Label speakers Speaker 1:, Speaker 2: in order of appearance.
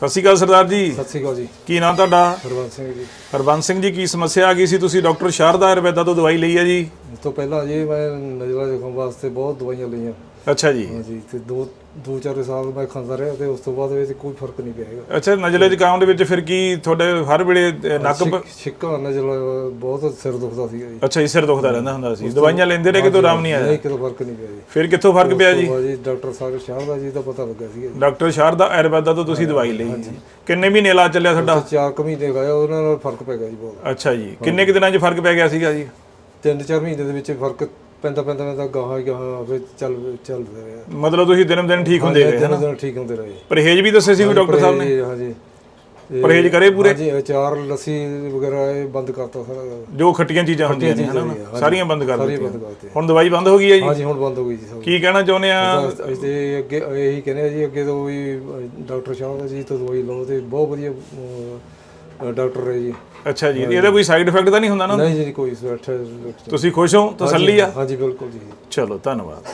Speaker 1: ਸਤਿ ਸ਼੍ਰੀ ਅਕਾਲ ਸਰਦਾਰ ਜੀ।
Speaker 2: ਸਤਿ ਸ਼੍ਰੀ ਅਕਾਲ ਜੀ।
Speaker 1: ਕੀ ਨਾਮ ਤੁਹਾਡਾ?
Speaker 2: ਹਰਵੰਸ ਸਿੰਘ ਜੀ।
Speaker 1: ਹਰਬੰਸ ਸਿੰਘ ਜੀ ਕੀ ਸਮੱਸਿਆ ਆ ਗਈ ਸੀ? ਤੁਸੀਂ ਡਾਕਟਰ ਸ਼ਾਰਦਾ ਆਯੁਰਵੈਦਾ ਤੋਂ ਦਵਾਈ ਲਈ ਹੈ ਜੀ।
Speaker 2: ਇਸ ਤੋਂ ਪਹਿਲਾਂ ਜੀ ਮੈਂ ਨਜ਼ਲਾ ਜ਼ੁਕਾਮ ਵਾਸਤੇ ਬਹੁਤ ਦਵਾਈਆਂ ਲਈਆਂ।
Speaker 1: ਅੱਛਾ ਜੀ।
Speaker 2: ਹਾਂਜੀ ਤੇ ਦੋ ਦੋ ਚਾਰ ਸਾਲ ਮੈਂ ਖਾਂਦਾ ਰਿਹਾ ਤੇ ਉਸ ਤੋਂ ਬਾਅਦ ਵਿੱਚ ਕੋਈ ਫ਼ਰਕ ਨਹੀਂ ਪਿਆ ਹੈਗਾ।
Speaker 1: ਅੱਛਾ ਨਜ਼ਲੇ ਜ਼ੁਕਾਮ ਦੇ ਵਿੱਚ ਫਿਰ ਕੀ ਤੁਹਾਡੇ ਹਰ ਵੇਲੇ ਨੱਕ
Speaker 2: ਛਿੱਕ- ਛਿੱਕਾਂ ਨਜ਼ਲਾ ਬਹੁਤ ਸਿਰ ਦੁਖਦਾ ਸੀਗਾ ਜੀ।
Speaker 1: ਅੱਛਾ ਜੀ ਸਿਰ ਦੁਖਦਾ ਰਹਿੰਦਾ ਹੁੰਦਾ ਸੀ। ਦਵਾਈਆਂ ਲੈਂਦੇ ਰਹੇ ਕਿਤੋਂ ਆਰਾਮ ਨਹੀਂ ਆਇਆ?
Speaker 2: ਨਹੀਂ ਕਿਤੋਂ ਫ਼ਰਕ ਨਹੀਂ ਪਿਆ ਜੀ।
Speaker 1: ਫਿਰ ਕਿੱਥੋਂ ਫ਼ਰਕ ਪਿਆ ਜੀ?
Speaker 2: ਉਹ ਜੀ ਡਾਕਟਰ ਸਾਗਰ ਸ਼ਾਰਦਾ ਜੀ ਦਾ ਪਤਾ ਲੱਗਾ ਸੀਗਾ ਜੀ।
Speaker 1: ਡਾਕਟਰ ਸ਼ਾਰਦਾ ਆਯੁਰਵੈਦਾ ਤੋਂ ਤੁਸੀਂ ਦਵਾਈ ਲਈ ਜੀ। ਕਿੰਨੇ ਮਹੀਨੇ ਇਲਾਜ ਚੱਲਿਆ ਤੁਹਾਡਾ?
Speaker 2: ਚਾਰ ਕੁ ਮਹੀਨੇ ਗਏ ਉਹਨਾਂ ਨਾਲ ਫ਼ਰਕ ਪੈ ਗਿਆ ਜੀ ਬਹੁਤ।
Speaker 1: ਅੱਛਾ ਜੀ। ਕਿੰਨੇ ਕੁ ਦਿਨਾਂ 'ਚ ਫ਼ਰਕ ਪੈ ਗਿਆ ਸੀਗਾ ਜੀ?
Speaker 2: ਤਿੰਨ ਚਾਰ ਮਹੀਨੇ ਦੇ ਵਿੱਚ ਫ਼ਰਕ ਪੈਂਦਾ ਪੈਂਦਾ ਪੈਂਦਾ ਗਾਹਾਂ ਗਾਹਾਂ ਫਿਰ ਚੱਲ ਚੱਲ ਰਿਹਾ
Speaker 1: ਮਤਲਬ ਤੁਸੀਂ ਦਿਨੋਂ ਦਿਨ ਠੀਕ ਹੁੰਦੇ ਗਏ
Speaker 2: ਦਿਨ ਦਿਨ ਠੀਕ ਹੁੰਦੇ ਰਹੇ।
Speaker 1: ਪਰਹੇਜ ਵੀ ਦੱਸੇ ਸੀ ਵੀ ਡਾਕਟਰ ਸਾਹਿਬ ਨੇ?
Speaker 2: ਹਾਂਜੀ।
Speaker 1: ਪਰਹੇਜ ਕਰੇ ਪੂਰੇ?
Speaker 2: ਹਾਂਜੀ ਅਚਾਰ ਲੱਸੀ ਵਗੈਰਾ ਇਹ ਬੰਦ ਕਰਤਾ ਸਾਰਾ।
Speaker 1: ਜੋ ਖੱਟੀਆਂ ਚੀਜ਼ਾਂ ਹੁੰਦੀਆਂ ਨੇ ਹਨਾ। ਸਾਰੀਆਂ ਬੰਦ ਕਰ ਦਿੱਤੀਆਂ। ਹੁਣ ਦਵਾਈ ਬੰਦ ਹੋ ਗਈ ਹੈ ਜੀ?
Speaker 2: ਹਾਂਜੀ ਹੁਣ ਬੰਦ ਹੋ ਗਈ ਜੀ ਸਭ।
Speaker 1: ਕੀ ਕਹਿਣਾ ਚਾਹੁੰਦੇ ਆ?
Speaker 2: ਤੇ ਅੱਗੇ ਇਹੀ ਕਹਿੰਦੇ ਆ ਜੀ ਅੱਗੇ ਤੋਂ ਵੀ ਡਾਕਟਰ ਸ਼ਾਹ ਜੀ ਤੋਂ ਦਵਾਈ ਲਓ ਤੇ ਬਹੁਤ ਵਧੀਆ ਡਾਕਟਰ ਹੈ ਜੀ।
Speaker 1: ਅੱਛਾ ਜੀ ਇਹਦਾ ਕੋਈ ਸਾਈਡ ਇਫੈਕਟ ਤਾਂ ਨਹੀਂ ਹੁੰਦਾ ਨਾ?
Speaker 2: ਨਹੀਂ ਜੀ ਕੋਈ ਸਵੈਟ
Speaker 1: ਤੁਸੀਂ ਖੁਸ਼ ਹੋ? ਤਸੱਲੀ ਆ?
Speaker 2: ਹਾਂਜੀ ਬਿਲਕੁਲ ਜੀ।
Speaker 1: ਚਲੋ ਧੰਨਵਾਦ।